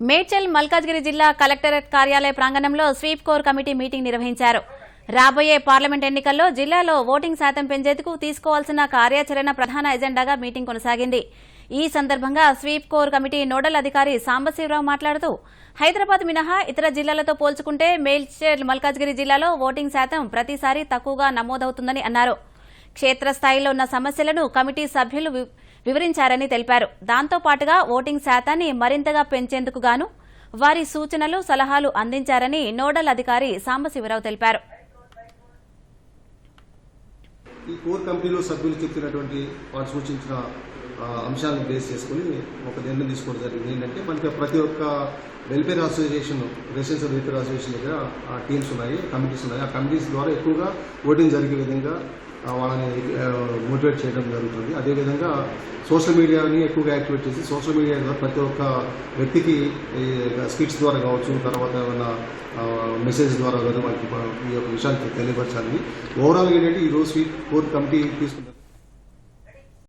మేడ్చల్ మల్కాజ్గిరి జిల్లా కలెక్టరేట్ కార్యాలయ ప్రాంగణంలో స్వీప్ కోర్ కమిటీ మీటింగ్ నిర్వహించారు. రాబోయే పార్లమెంట్ ఎన్నికల్లో జిల్లాలో ఓటింగ్ శాతం పెంచేందుకు తీసుకోవాల్సిన కార్యాచరణ ప్రధాన ఎజెండాగా మీటింగ్ కొనసాగింది. ఈ సందర్భంగా స్వీప్ కోర్ కమిటీ నోడల్ అధికారి సాంబశివరావు మాట్లాడుతూ హైదరాబాద్ మినహా ఇతర జిల్లాలతో పోల్చుకుంటే మేల్చేర్ మల్కాజ్గిరి జిల్లాలో ఓటింగ్ శాతం ప్రతిసారి తక్కువగా నమోదవుతుందని అన్నారు. క్షేత్రస్థాయిలో ఉన్న సమస్యలను కమిటీ సభ్యులు వివరించారని తెలిపారు. దాంతో పాటుగా ఓటింగ్ శాతాన్ని మరింతగా పెంచేందుకు గాను వారి సూచనలు సలహాలు అందించారని నోడల్ అధికారి సాంబశివరావు తెలిపారు. ఈ కోర్ కమిటీలో సభ్యులు చెప్పినటువంటి వారు సూచించిన అంశాలను బేస్ చేసుకుని ఒక నిర్ణయం తీసుకోవడం జరిగింది. ఏంటంటే మనకి ప్రతి ఒక్క welfare association residential welfare association దగ్గర టీమ్స్ ఉన్నాయి కమిటీస్ ఉన్నాయి. ఆ కమిటీస్ ద్వారా ఎక్కువగా ఓటింగ్ జరిగే విధంగా వాళ్ళని మోటివేట్ చేయడం జరుగుతుంది. అదేవిధంగా సోషల్ మీడియాని ఎక్కువగా యాక్టివేట్ చేసి సోషల్ మీడియా ద్వారా ప్రతి ఒక్క వ్యక్తికి స్కిట్స్ ద్వారా కావచ్చు తర్వాత ఏమైనా మెసేజ్ ద్వారా కానీ వాళ్ళకి ఈ యొక్క విషయాన్ని తెలియపరచాలని. ఓవరాల్ ఏంటంటే ఈ రోజు కోర్ కమిటీ తీసుకుంటారు